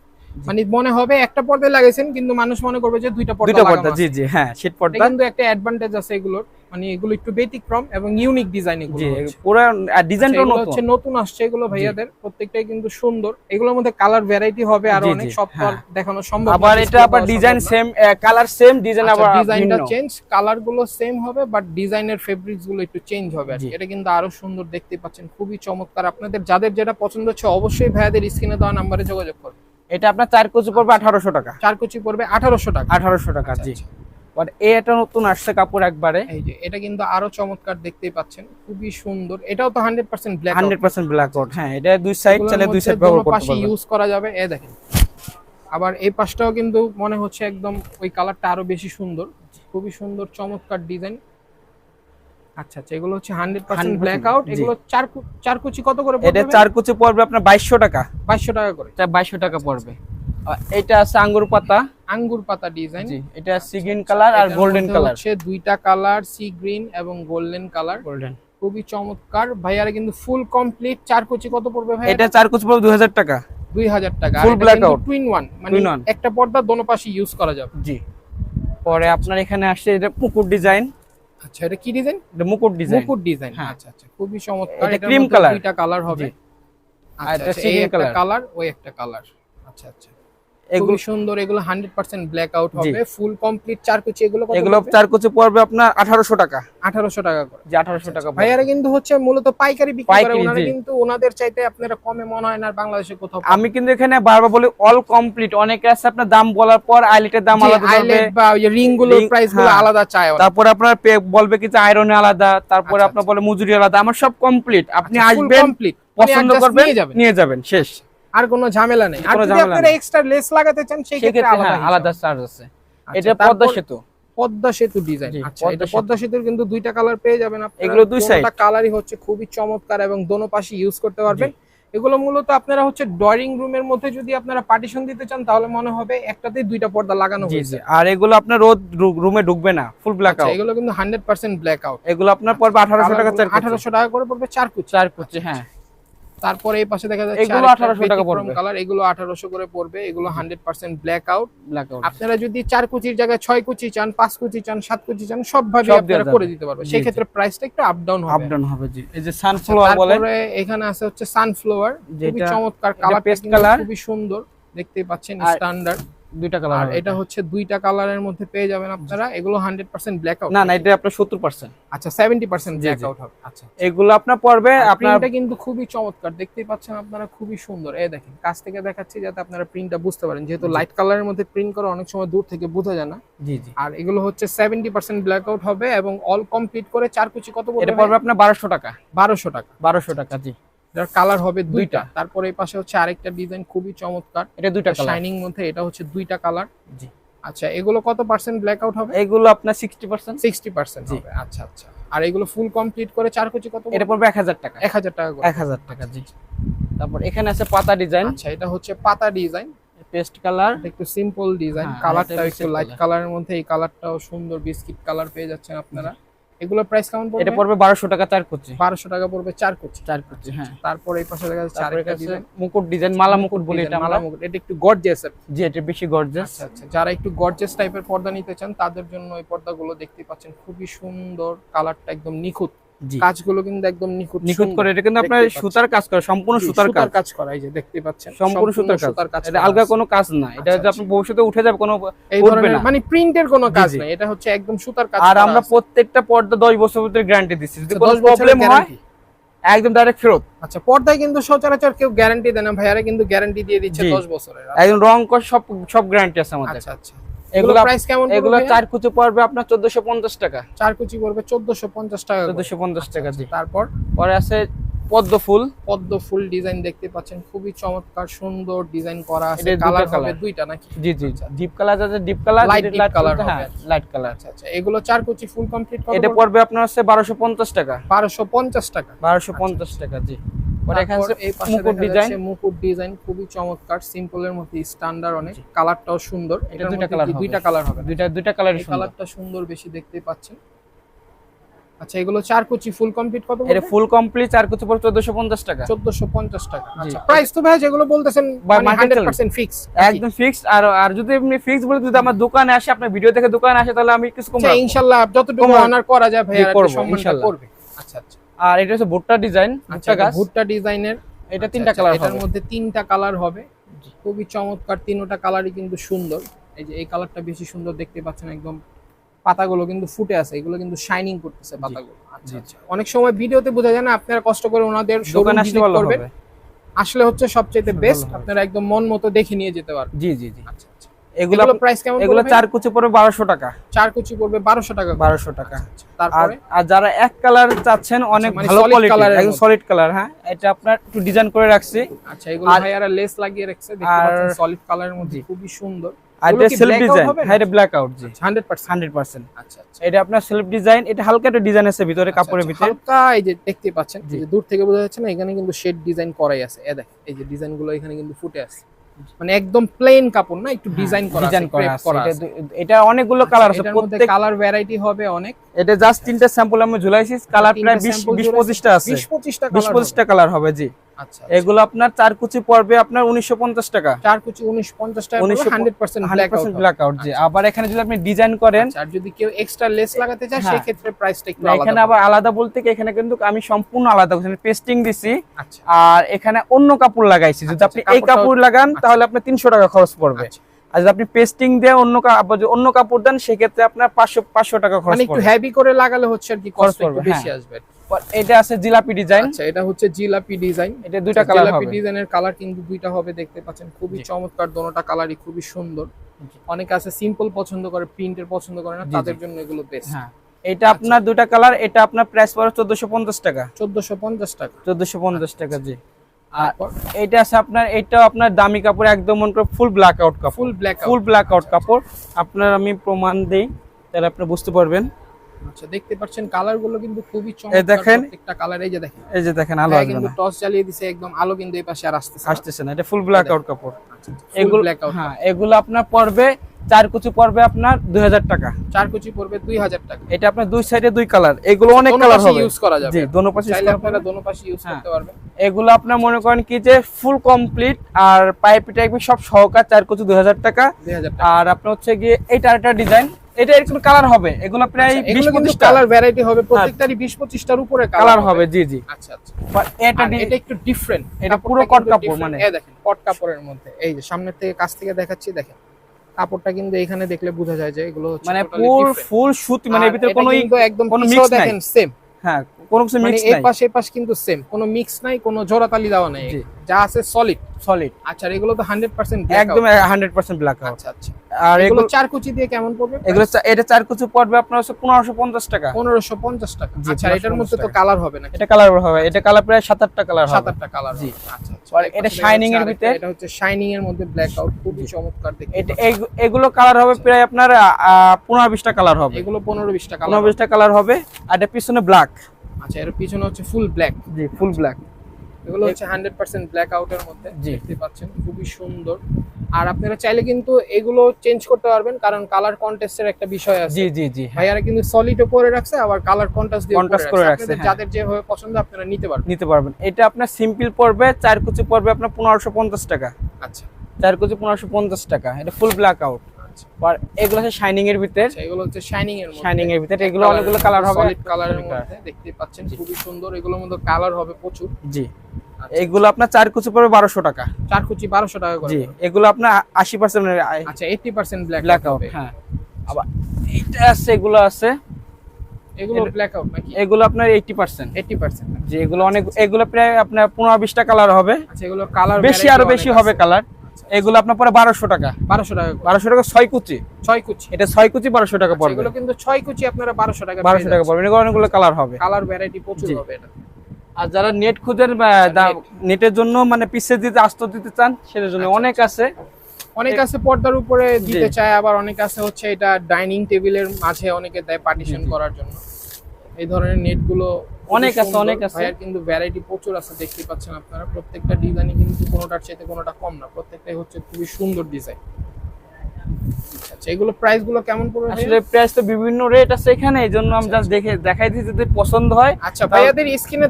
মানে মনে হবে একটা পর্দায় লাগাইছেন কিন্তু মানুষ মনে করবে যে দুইটা পর্দা দুইটা পর্দা। জি জি হ্যাঁ শীত পর্দা। কিন্তু একটা অ্যাডভান্টেজ আছে এগুলোর। মানে এগুলো একটু ব্যতিক্রম এবং ইউনিক ডিজাইন এগুলো পুরো আচ্ছা, নতুন। হচ্ছে নতুন আসছে এগুলো ভাইয়াদের। প্রত্যেকটাই কিন্তু সুন্দর। এগুলোর মধ্যে কালার ভ্যারাইটি হবে আর অনেক সব হ্যাঁ। দেখানো সম্ভব আবার এটা আবার design same colour same design আবার ডিজাইনটা। চেঞ্জ কালারগুলো সেম হবে বাট ডিজাইনের ফেব্রিক্সগুলো একটু চেঞ্জ হবে আর। এটা কিন্তু আরও সুন্দর দেখতে পাচ্ছেন। খুবই চমৎকার। আপনাদের যাদের যেটা পছন্দ হচ্ছে অবশ্যই ভাইয়াদের স্ক্রিনে দেওয়া নাম্বারে যোগাযোগ করুন। এটা আপনার চার কুচি পড়বে আঠারোশো টাকা। চার কুচি পড়বে আঠারোশো টাকা। আঠারোশো টাকা আচ্ছা, জি। আচ্ছা। বাট এই একটা নতুন আসছে কাপড় একবারে। এই যে এটা কিন্তু আরও চমৎকার দেখতেই পাচ্ছেন। খুবই সুন্দর। এটাও তো ব্ল্যাক আউট হ্যাঁ এটা দুই সাইড দুই সাইড ব্যবহার করতে পারবেন। ইউজ করা যাবে। এ দেখেন। আবার এই পাশটাও কিন্তু মনে হচ্ছে একদম ওই কালারটা আরও বেশি সুন্দর। খুবই সুন্দর চমৎকার ডিজাইন আচ্ছা আচ্ছা এগুলো হচ্ছে হান্ড্রেড পার্সেন্ট 100% ব্ল্যাক আউট এগুলো চার চার কুচি কত করে এটা চার কুচি পড়বে আপনার বাইশশো টাকা। বাইশশো টাকা করে। এটা বাইশশো টাকা পড়বে। এটা আছে আঙ্গুর পাতা। আঙ্গুর পাতা ডিজাইন। জি এটা সি গ্রিন কালার আর গোল্ডেন কালার হচ্ছে দুইটা কালার সি গ্রিন এবং গোল্ডেন কালার গোল্ডেন খুবই চমৎকার। ভাইয়ারা কিন্তু ফুল কমপ্লিট চার কুচি কত পড়বে ভাই এটা চার কুচি পড়বে দুই হাজার টাকা। দুই হাজার টাকা। Full black out। Twin one মানে একটা পর্দা দোনো পাশে ইউজ করা যাবে। জি। পরে আপনার এখানে আসছে এটা পুকুর ডিজাইন আচ্ছা এটা কি ডিজাইন এটা মুকুট ডিজাইন মুকুট ডিজাইন হ্যাঁ। আচ্ছা আচ্ছা খুবই চমৎকার। এটা ক্রিম কালার দুইটা কালার হবে। আচ্ছা এটা আচ্ছা, কালার ওই একটা কালার আচ্ছা আচ্ছা। এগুলো সুন্দর এগুলো 100% ব্ল্যাক আউট হবে ফুল কমপ্লিট চার কুচি এগুলো এগুলো চার কুচি পড়বে আপনার আঠারোশো টাকা। 1800 টাকা করে। যে টাকা। ভাইয়ারা কিন্তু হচ্ছে মূলত পাইকারি বিক্রি করে ওনারা কিন্তু ওনাদের চাইতে আপনারা কমে মনে হয় না বাংলাদেশে কোথাও আমি কিন্তু এখানে বারবার বলি অল কমপ্লিট অনেকে আছে আপনার দাম বলার পর আইলেটের দাম আলাদা আইলেট বা ওই রিং Ring, প্রাইসগুলো হ্যাঁ। আলাদা চায় তারপরে আপনার বলবে কি যে আয়রনে আলাদা তারপরে আচ্ছা, আপনার বলে মজুরি আলাদা আমার সব কমপ্লিট আপনি আচ্ছা, আসবেন complete। পছন্দ আপনি করবেন নিয়ে যাবেন শেষ। আর কোনো ঝামেলা নেই। আর যদি আপনারা এক্সট্রা লেস লাগাতে চান সেই ক্ষেত্রে আলাদা হ্যাঁ, আলাদা চার্জ আছে। আচ্ছা, এটা পদ্মা সেতু। পদ্মা সেতু ডিজাইন আচ্ছা এটা। পদ্মা সেতুর কিন্তু দুইটা কালার পেয়ে যাবেন আপনারা। এগুলো দুই দোনোটা কালারই হচ্ছে খুবই চমৎকার এবং দোনো পাশে ইউজ করতে পারবেন। এগুলো মূলত আপনারা হচ্ছে ড্রয়িং রুমের মধ্যে যদি আপনারা পার্টিশন দিতে চান তাহলে মনে হবে একটাতেই দুইটা পর্দা লাগানো হয়েছে। আর এগুলো আপনার রোদ রুমে ঢুকবে না ফুল ব্ল্যাক আচ্ছা আউট এগুলো কিন্তু হান্ড্রেড পার্সেন্ট ব্ল্যাক আউট এগুলো আপনার পড়বে আঠারোশো টাকা চার কুচি। আঠারোশো টাকা করে পড়বে চার কুচি। চার কুচি হ্যাঁ। তারপরে এই পাশে দেখা যাচ্ছে এগুলো 1800 টাকা পড়বে। কালার এগুলো আঠারোশো করে পড়বে এগুলো hundred percent black out black out আপনারা যদি চার কুচির জায়গায় ছয় কুচি চান পাঁচ কুচি চান সাত কুচি চান সব ভাবে আপনারা করে দিতে পারবে সেই ক্ষেত্রে প্রাইসটা একটু আপ ডাউন আপ হবে ডাউন হবে জি। এই যে সানফ্লাওয়ার বলে তারপরে এখানে আছে হচ্ছে সানফ্লাওয়ার খুবই যেটা- চমৎকার কালার পেস্ট কালার খুবই সুন্দর। দেখতেই পাচ্ছেন স্ট্যান্ডার্ড দুইটা কালার আর এটা হচ্ছে দুইটা কালারের মধ্যে পেয়ে যাবেন আপনারা। এগুলো হান্ড্রেড পার্সেন্ট ব্ল্যাক আউট না না এটা আপনার সত্তর পার্সেন্ট আচ্ছা সেভেন্টি পার্সেন্ট জি, ব্ল্যাক আউট হবে। আচ্ছা এগুলো আপনার পড়বে আপনার প্রিন্টটা কিন্তু খুবই চমৎকার। দেখতেই পাচ্ছেন আপনারা খুবই সুন্দর। এই দেখেন কাছ থেকে দেখাচ্ছি যাতে আপনারা প্রিন্টটা বুঝতে পারেন। যেহেতু লাইট কালারের মধ্যে প্রিন্ট করা অনেক সময় দূর থেকে বোঝা যায় না। জি জি। আর এগুলো হচ্ছে সেভেন্টি পার্সেন্ট ব্ল্যাক আউট হবে এবং অল কমপ্লিট করে চার কুচি কত এটা পড়বে পড়বে আপনার বারোশো টাকা। বারোশো টাকা। বারোশো টাকা জি। যার কালার হবে দুইটা। তারপরে এই পাশে হচ্ছে আরেকটা ডিজাইন খুবই চমৎকার। এটা দুইটা শাইনিং মধ্যে এটা হচ্ছে দুইটা কালার জি। আচ্ছা এগুলো কত পার্সেন্ট ব্ল্যাক আউট হবে? এগুলো আপনার সিক্সটি পার্সেন্ট সিক্সটি পার্সেন্ট জি। হবে। আচ্ছা আচ্ছা। আর এগুলো ফুল কমপ্লিট করে চার কোচি কত এটা পড়বে এক হাজার টাকা। এক হাজার টাকা এক হাজার টাকা জি। তারপর এখানে আছে পাতা ডিজাইন আচ্ছা এটা হচ্ছে পাতা ডিজাইন পেস্ট কালার। একটু সিম্পল ডিজাইন কালারটা একটু লাইট কালারের মধ্যে এই কালারটাও সুন্দর বিস্কিট কালার পেয়ে যাচ্ছেন আপনারা। এগুলো প্রাইস কেমন পড়বে? এটা পড়বে পড়বে বারোশো টাকা চার কুচি। 1200 টাকা পড়বে চার কুচি। চার কুচি হ্যাঁ। তারপর এই পাশে দেখা যাচ্ছে চার আরেকটা ডিজাইন মুকুট ডিজাইন মালা মুকুট বলি এটা মালা মুকুট। এটা একটু গর্জিয়াস জি এটা বেশি গর্জিয়াস আচ্ছা আচ্ছা। যারা একটু গর্জিয়াস টাইপের পর্দা নিতে চান তাদের জন্য এই পর্দাগুলো দেখতে পাচ্ছেন। খুবই সুন্দর কালারটা একদম নিখুঁত। কাজগুলো কিন্তু একদম নিখুঁত নিখুঁত করে এটা কিন্তু আপনার সুতার কাজ করে সম্পূর্ণ সুতার কাজ। কাজ করা এই যে দেখতে পাচ্ছেন। সম্পূর্ণ সুতার কাজ। এটা আলগা কোনো কাজ না এটা আচ্ছা, যদি আপনি ভবিষ্যতে উঠে যাবে কোনো এই ধরনের মানে প্রিন্টের কোনো কাজ। নাই এটা হচ্ছে একদম সুতার কাজ আর আমরা প্রত্যেকটা পর্দা দশ বছর ভিতরে গ্যারান্টি দিচ্ছি। যদি আচ্ছা, কোনো 10 প্রবলেম হয় একদম ডাইরেক্ট ফেরত। আচ্ছা পর্দায় কিন্তু সচরাচর কেউ গ্যারান্টি দেয় না ভাইয়ারা কিন্তু গ্যারান্টি দিয়ে দিচ্ছে জি। 10 বছরের। একদম রং কর সব সব গ্যারান্টি আছে আমাদের। আচ্ছা আচ্ছা। এগুলো প্রাইস কেমন এগুলো এগুলো চার কুচি পড়বে আপনার চোদ্দশো পঞ্চাশ টাকা। চার কুচি পড়বে 1450 টাকা করে। চোদ্দশো পঞ্চাশ টাকা জি। তারপর? পরে আছে পদ্ম ফুল। পদ্ম ফুল ডিজাইন দেখতে পাচ্ছেন খুবই চমৎকার সুন্দর ডিজাইন করা আছে। কালার হবে দুইটা নাকি? জি জি ডিপ কালার আছে ডিপ কালার deep colour হবে। লাইট কালার আচ্ছা আচ্ছা এগুলো চার কুচি ফুল কমপ্লিট এটা পড়বে? আপনার টাকা। 1250 টাকা। বারোশো পঞ্চাশ টাকা জি। মুকুট ডিজাইন মুকুট ডিজাইন খুবই চমৎকার সিম্পলের মধ্যে স্ট্যান্ডার্ড অনেক। কালারটাও সুন্দর। এটা দুইটা কালার দুইটা কালার হবে? দুইটা দুইটা কালারটা সুন্দর। বেশি দেখতে পাচ্ছেন। আচ্ছা এগুলো চার কুচি ফুল কমপ্লিট কত এটা ফুল কমপ্লিট চার কুচি চোদ্দশো পঞ্চাশ টাকা। চোদ্দশো পঞ্চাশ টাকা। জি। আচ্ছা প্রাইস তো ভাই যেগুলো বলতেছেন বা market hundred challenge। Percent fix একদম ফিক্সড আর আর যদি আপনি ফিক্স বলে যদি আমার দোকানে আসে আপনার ভিডিও দেখে দোকানে আসে তাহলে আমি কিছু কম আচ্ছা রাখব। ইনশাল্লাহ যতটুকু অনার করা যায় ভাই আর ইনশাল্লাহ। করবে। আচ্ছা আচ্ছা। আর এটা হচ্ছে ভুট্টা ডিজাইন আচ্ছা ভুট্টা ডিজাইনের এটা তিনটা কালার এটার হবে। মধ্যে তিনটা কালার হবে। খুবই চমৎকার তিনটা কালারই কিন্তু সুন্দর। এই যে এই কালারটা বেশি সুন্দর দেখতে পাচ্ছেন একদম পাতাগুলো কিন্তু ফুটে আছে এগুলো কিন্তু শাইনিং করতেছে পাতাগুলো। আচ্ছা আচ্ছা। অনেক সময় ভিডিওতে বোঝা যায় না আপনারা কষ্ট করে ওনাদের দোকানে আসলে করবেন। আসলে হচ্ছে সবচেয়ে বেস্ট আপনারা একদম মন মতো দেখে নিয়ে যেতে পারবেন। জি জি জি। আচ্ছা আচ্ছা। এগুলো এগুলো প্রাইস কেমন এগুলো চার কুচি পড়বে টাকা। চার কুচি পড়বে টাকা টাকা। আচ্ছা, আর তারপরে? আর যারা এক কালার চাচ্ছেন অনেক ভালো কোয়ালিটি একদম সলিড কালার হ্যাঁ? এটা আপনার একটু ডিজাইন করে রাখছি। আচ্ছা এগুলো আর- লেস লাগিয়ে রাখছে দেখতে আর- পাচ্ছেন সলিড কালারের মধ্যে খুবই সুন্দর। আর এটা সেলফ ডিজাইন হ্যাঁ এটা ব্ল্যাক আউট জি। আচ্ছা আচ্ছা এটা আপনার সেলফ ডিজাইন এটা হালকা একটা ডিজাইন আছে ভিতরে কাপড়ের আচ্ছা, ভিতরে। হালকা এই যে দেখতে পাচ্ছেন যে দূর থেকে বোঝা যাচ্ছে না এখানে কিন্তু শেড ডিজাইন করাই আছে। এ দেখেন এই যে এখানে কিন্তু ফুটে আছে। মানে একদম প্লেন কাপড় না একটু ডিজাইন করা ডিজাইন করা আছে এটা অনেকগুলো কালার আছে প্রত্যেক কালার ভ্যারাইটি হবে অনেক। এটা জাস্ট তিনটা স্যাম্পল আমি ঝুলাইছি কালার প্রায় বিশ বিশ পঁচিশটা আছে। 20 25টা বিশ কালার পঁচিশটা কালার হবে জি। আচ্ছা এগুলো আপনার চার কুচি পড়বে আপনার উনিশশো পঞ্চাশ টাকা। চার কুচি 19 50 টাকা হান্ড্রেড পার্সেন্ট ব্ল্যাক আউট জি। আচ্ছা। আবার এখানে যদি আপনি ডিজাইন করেন আর যদি কেউ এক্সট্রা লেস লাগাতে চায়। সেই ক্ষেত্রে প্রাইসটা একটু এখানে আবার আলাদা বলতে এখানে কিন্তু আমি সম্পূর্ণ আলাদা পেস্টিং দিছি। আচ্ছা। আর এখানে অন্য কাপড় লাগাইছি যদি আচ্ছা, আপনি আচ্ছা, এই কাপড় লাগান তাহলে আপনার তিনশো টাকা খরচ পড়বে। আচ্ছা। আর যদি আপনি পেস্টিং দিয়ে অন্য অন্য কাপড় দেন সেক্ষেত্রে আপনার পাঁচশো পাঁচশো টাকা খরচ মানে একটু হেভি করে লাগালে হচ্ছে আর কি খরচ একটু পড়বে, বেশি হ্যাঁ। আসবে এটা আছে জিলাপি ডিজাইন? আচ্ছা এটা হচ্ছে জিলাপি ডিজাইন। এটা দুইটা কালার জিলাপি হবে। ডিজাইনের কালার কিন্তু দুইটা হবে দেখতে পাচ্ছেন। খুবই চমৎকার দোনোটা কালারই খুবই সুন্দর। অনেকে আছে সিম্পল পছন্দ করে প্রিন্টের পছন্দ করে না তাদের জন্য এগুলো বেস্ট হ্যাঁ। এটা আপনার দুইটা কালার এটা আপনার প্রাইস পড়ে চোদ্দশো পঞ্চাশ টাকা। চোদ্দশো পঞ্চাশ টাকা। চোদ্দশো পঞ্চাশ টাকা জি। আর এটা আছে আপনার এটাও আপনার দামি কাপড় একদম মনে করে ফুল ব্ল্যাক আউট কাপড়। Full black full black out কাপড়। আপনার আমি প্রমাণ দেই তাহলে আপনি বুঝতে পারবেন। আচ্ছা দেখতে পাচ্ছেন কালারগুলো কিন্তু খুবই চমৎকার দেখেন। প্রত্যেকটা কালার এই যে দেখেন। এই যে দেখেন আলো আসবে কিন্তু টস জ্বালিয়ে দিছে একদম আলো কিন্তু এই পাশে আর আসতেছে না। আসতেছে না এটা ফুল ব্ল্যাক আউট কাপড়। আচ্ছা, এগুলো black out। হ্যাঁ এগুলো আপনার পড়বে চার কুচি পড়বে আপনার দুই হাজার টাকা। চার কুচি পড়বে দুই হাজার টাকা। এটা আপনার দুই সাইডে দুই কালার এগুলো অনেক কালার হবে। ইউজ করা যাবে। জি দোনো পাশে চাইলে আপনারা দোনো পাশে ইউজ হ্যাঁ। করতে পারবেন। এগুলো আপনার মনে করেন কি যে ফুল কমপ্লিট আর পাইপ টাইপিং সব সহকার চার কুচি দুই হাজার টাকা। দুই হাজার টাকা। আর আপনার হচ্ছে গিয়ে এটা একটা ডিজাইন এটা এরকম কালার হবে। এগুলো প্রায় আচ্ছা, কিন্তু পঁচিশটা। কালার ভ্যারাইটি হবে। প্রত্যেকটারই বিশ পঁচিশটার উপরে কালার হবে। জি জি। আচ্ছা আচ্ছা। এটা এটা একটু ডিফারেন্ট এটা পুরো কট কাপড় মানে। এই দেখেন কট কাপড়ের মধ্যে। এই যে সামনের থেকে কাছ থেকে দেখাচ্ছি দেখেন। কাপড়টা কিন্তু এখানে দেখলে বোঝা যায় যে এগুলো মানে ফুল ফুল সুতি মানে এর ভিতরে কোনো একদম কোনো নাই। দেখেন সেম হ্যাঁ কোনো কিছু মানে মিক্স এই নাই। পাশে এই পাশ কিন্তু সেম কোনো মিক্স নাই কোনো জোড়াতালি দেওয়া নাই। যা আছে সলিড সলিড আচ্ছা এগুলো তো হান্ড্রেড পার্সেন্ট একদম হান্ড্রেড পার্সেন্ট ব্ল্যাক আউট আচ্ছা আচ্ছা। আর এগুলো চার কুচি দিয়ে কেমন পড়বে? এগুলো এটা চার কুচি পড়বে আপনার হচ্ছে পনেরোশো পঞ্চাশ টাকা। পনেরোশো পঞ্চাশ টাকা। আচ্ছা এটার মধ্যে তো কালার হবে না এটা কালার হবে। এটা কালার প্রায় সাত আটটা কালার সাত হবে। আটটা কালার জি। আচ্ছা আচ্ছা। আর এটা শাইনিং এর ভিতরে- এটা হচ্ছে শাইনিং এর মধ্যে ব্ল্যাক আউট খুবই চমৎকার দেখতে এটা এগুলো কালার হবে প্রায় আপনার পনেরো বিশটা কালার হবে। এগুলো পনেরো বিশটা পনেরো কালার বিশটা কালার হবে। আর এটা পিছনে ব্ল্যাক আচ্ছা এর পিছনে হচ্ছে ফুল ব্ল্যাক জি ফুল ব্ল্যাক এগুলো হচ্ছে হান্ড্রেড পার্সেন্ট ব্ল্যাক আউটের মধ্যে দেখতে পাচ্ছেন খুবই সুন্দর। আর আপনারা চাইলে কিন্তু এগুলো চেঞ্জ করতে পারবেন কারণ কালার কন্টেস্টের একটা বিষয় আছে। জি জি জি হ্যাঁ। ভাইয়ারা কিন্তু সলিডও করে রাখছে আবার কালার কন্ট্রাস্ট দিয়ে Contrast করে রাখছে, হ্যাঁ। যাদের যেভাবে পছন্দ আপনারা নিতে পারবেন। নিতে পারবেন। এটা আপনার সিম্পল পড়বে চার কুচি পড়বে আপনার পনেরোশো পঞ্চাশ টাকা। আচ্ছা। চার কুচি পনেরোশো পঞ্চাশ টাকা এটা ফুল ব্ল্যাক আউট আচ্ছা আর এগুলো হচ্ছে শাইনিং এর ভিতর। আচ্ছা, এগুলো হচ্ছে শাইনিং এর শাইনিং এর ভিতরে এগুলো অনেকগুলো কালার হবে। সলিড কালারের মধ্যে দেখতে পাচ্ছেন খুবই সুন্দর। এগুলোর মধ্যে কালার হবে প্রচুর। জি। আচ্ছা, এগুলো আপনার চার কুচি পড়বে বারোশো টাকা। চার কুচি বারোশো টাকা করে জি এগুলো আপনার আশি পার্সেন্ট আচ্ছা eighty percent black black out হ্যাঁ। আবার এইটা আছে এগুলো আছে। এগুলো এটা- ব্ল্যাক আউট নাকি? এগুলো আপনার এইটি পার্সেন্ট এইটি পার্সেন্ট যে এগুলো অনেক এগুলো প্রায় আপনার পনেরো বিশটা কালার হবে। আচ্ছা এগুলো কালার বেশি আরও বেশি হবে কালার এগুলো আপনার পরে বারোশো টাকা বারোশো টাকা বারোশো টাকা ছয় কুচি। ছয় কুচি। এটা ছয় কুচি বারোশো টাকা আচ্ছা, পড়বে। এগুলো কিন্তু ছয় কুচি আপনারা বারোশো টাকা বারোশো টাকা পড়বে। এগুলো অনেকগুলো কালার হবে। কালার ভ্যারাইটি প্রচুর হবে এটা। আর যারা নেট খুঁজেন নেটের জন্য মানে পিসে দিতে আস্ত দিতে চান সেটার জন্য আচ্ছা, অনেক আছে। অনেক আছে পর্দার উপরে দিতে চায় আবার অনেক আছে হচ্ছে এটা ডাইনিং টেবিলের মাঝে অনেকে দেয় পার্টিশন। করার জন্য। এই ধরনের নেটগুলো অনেক আছে, অনেক আছে। আর কিন্তু ভ্যারাইটি প্রচুর আছে দেখতে পাচ্ছেন আপনারা। প্রত্যেকটা ডিজাইনই কিন্তু কোনোটার চাইতে কোনোটা কম না। প্রত্যেকটাই হচ্ছে খুবই সুন্দর ডিজাইন আচ্ছা এগুলো প্রাইসগুলো কেমন পড়বে আসলে প্রাইস তো বিভিন্ন রেট আছে এখানে আমি জাস্ট দেখে দেখাই দিচ্ছি যদি পছন্দ হয়। আচ্ছা ভাইয়াদের স্ক্রিনে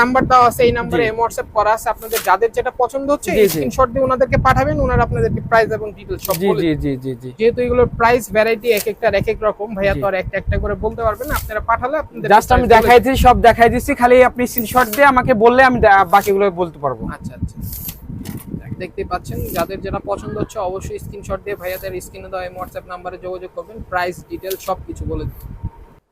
নাম্বার আছে এই নাম্বারে হোয়াটসঅ্যাপ করা আছে আপনাদের যাদের যেটা পছন্দ হচ্ছে। স্ক্রিনশট দিয়ে ওনাদেরকে পাঠাবেন ওনারা আপনাদেরকে প্রাইস এবং ডিটেইলস সব বলে জি জি জি জি। যেহেতু এগুলোর প্রাইস ভ্যারাইটি এক একটার এক এক রকম ভাইয়া তো আর একটা একটা করে বলতে পারবেন না আপনারা পাঠালে আপনাদের জাস্ট আমি দেখাই সব দেখাই দিচ্ছি খালি আপনি স্ক্রিনশট দিয়ে আমাকে বললে আমি বাকিগুলো বলতে পারব। আচ্ছা আচ্ছা। দেখতে পাচ্ছেন। যাদের যেটা পছন্দ হচ্ছে অবশ্যই স্ক্রিনশট দিয়ে ভাইয়াদের স্ক্রিনে দেওয়া এই হোয়াটসঅ্যাপ নাম্বারে যোগাযোগ করবেন। প্রাইস ডিটেল সব কিছু বলে দিন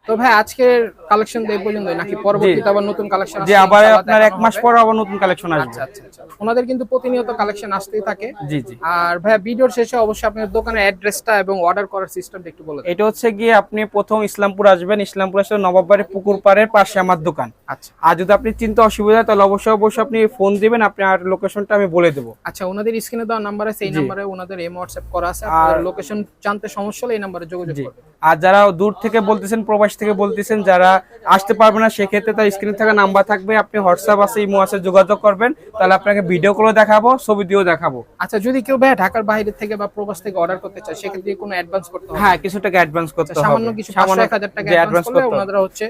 তো ভাই আজকের কালেকশন এই পর্যন্তই নাকি পরবর্তীতে আবার নতুন কালেকশন যে আবার আপনার এক মাস পর আবার নতুন কালেকশন আসবে। আচ্ছা আচ্ছা আচ্ছা। ওনাদের কিন্তু প্রতিনিয়ত কালেকশন আসতেই থাকে। জি জি। আর ভাইয়া ভিডিওর শেষে অবশ্যই আপনার দোকানের অ্যাড্রেসটা এবং অর্ডার করার সিস্টেমটা একটু বলে এটা হচ্ছে গিয়ে আপনি প্রথম ইসলামপুর আসবেন ইসলামপুর আসলে নবাববাড়ি পুকুর পাড়ের পাশে আমার দোকান। আচ্ছা। আর যদি আপনি চিন্তা অসুবিধা হয় তাহলে অবশ্যই অবশ্যই আপনি ফোন দিবেন আপনি আর লোকেশনটা আমি বলে দেবো। আচ্ছা ওনাদের স্ক্রিনে দেওয়া নাম্বার আছে এই জি। নাম্বারে ওনাদের এম হোয়াটসঅ্যাপ করা আছে আর- লোকেশন জানতে সমস্যা হলে এই নাম্বারে যোগাযোগ করবেন। আর যারা দূর থেকে বলতেছেন প্রবাস থেকে বলতেছেন যারা আসতে পারবে না সেক্ষেত্রে তার স্ক্রিনে থাকা নাম্বার থাকবে আপনি হোয়াটসঅ্যাপ আছে ইমো আছে যোগাযোগ করবেন তাহলে আপনাকে ভিডিও কলও দেখাবো ছবি দিয়েও দেখাবো আচ্ছা যদি কেউ ভাই ঢাকার বাইরে থেকে বা প্রবাস থেকে অর্ডার করতে চায় সেক্ষেত্রে কোনো অ্যাডভান্স করতে হবে হ্যাঁ কিছু টাকা অ্যাডভান্স করতে আচ্ছা, হবে সামান্য কিছু পাঁচশো এক হাজার টাকা অ্যাডভান্স করতে হবে। ওনারা হচ্ছে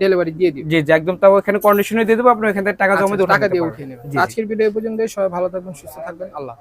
ডেলিভারি দিয়ে দিবে জি জি একদম তাও এখানে কন্ডিশনে দিয়ে দেবো আপনি ওখান থেকে টাকা জমা দিয়ে আচ্ছা, টাকা দিয়ে। উঠিয়ে নেবেন। আজকের ভিডিও পর্যন্ত সবাই ভালো থাকবেন সুস্থ থাকবেন আল্লাহ।